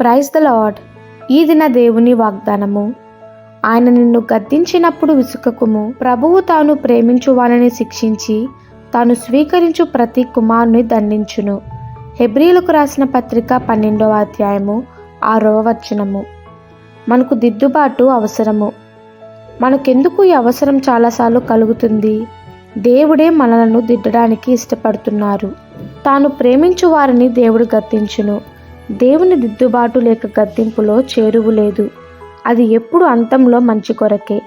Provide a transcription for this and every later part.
Praise the lord ఈ దిన దేవుని వాగ్దానము. ఆయన నిన్ను గద్దించినప్పుడు విసుకకుము ప్రభువు తాను ప్రేమించు వాళ్ళని శిక్షించి తాను స్వీకరించు ప్రతి కుమారుని దండించును. హెబ్రీలకు రాసిన పత్రిక పన్నెండవ అధ్యాయము ఆరవ వచనము. మనకు దిద్దుబాటు అవసరము. మనకెందుకు ఈ అవసరం చాలాసార్లు కలుగుతుంది? దేవుడే మనలను దిద్దడానికి ఇష్టపడుతున్నారు. తాను ప్రేమించు వారిని దేవుడు గద్దించును. దేవుని దిద్దుబాటు లేక గద్దింపులో చేరువు లేదు. అది ఎప్పుడు అంతంలో మంచి కొరకే.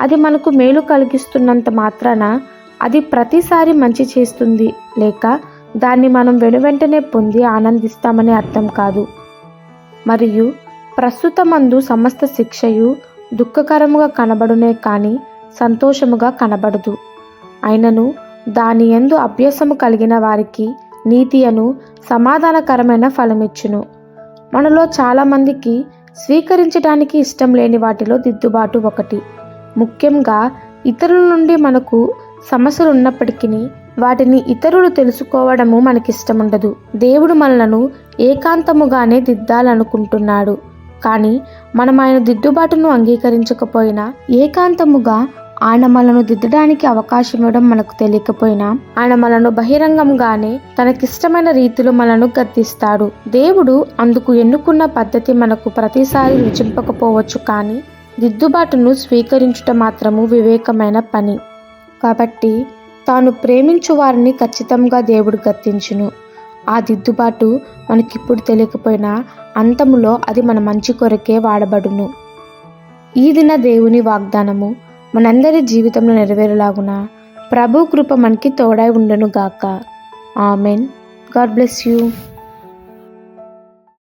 అది మనకు మేలు కలిగిస్తున్నంత మాత్రాన అది ప్రతిసారి మంచి చేస్తుంది లేక దాన్ని మనం వెనువెంటనే పొంది ఆనందిస్తామని అర్థం కాదు. మరియు ప్రస్తుతమందు సమస్త శిక్షయు దుఃఖకరముగా కనబడునే కానీ సంతోషముగా కనబడదు. అయినను దాని ఎందు అభ్యాసము కలిగిన వారికి నీతి అను సమాధానకరమైన ఫలమిచ్చును. మనలో చాలామందికి స్వీకరించడానికి ఇష్టం లేని వాటిలో దిద్దుబాటు ఒకటి. ముఖ్యంగా ఇతరుల నుండి మనకు సమస్యలు ఉన్నప్పటికీ వాటిని ఇతరులు తెలుసుకోవడము మనకిష్టముండదు. దేవుడు మనలను ఏకాంతముగానే దిద్దాలనుకుంటున్నాడు. కానీ మనం ఆయన దిద్దుబాటును అంగీకరించకపోయినా ఏకాంతముగా ఆయన మనను దిద్దడానికి అవకాశం ఇవ్వడం మనకు తెలియకపోయినా ఆయన మనను బహిరంగంగానే తనకిష్టమైన రీతిలో మనను గద్దిస్తాడు. దేవుడు అందుకు ఎన్నుకున్న పద్ధతి మనకు ప్రతిసారి రుచింపకపోవచ్చు కానీ దిద్దుబాటును స్వీకరించుట మాత్రము వివేకమైన పని. కాబట్టి తాను ప్రేమించు వారిని ఖచ్చితంగా దేవుడు గద్దించును. ఆ దిద్దుబాటు మనకిప్పుడు తెలియకపోయినా అంతములో అది మన మంచి కొరకే వాడబడును. ఈ దిన దేవుని వాగ్దానము మనందరి జీవితంలో నెరవేరులాగున ప్రభు కృప మనకి తోడై ఉండును గాక ఆమెన్. God bless you.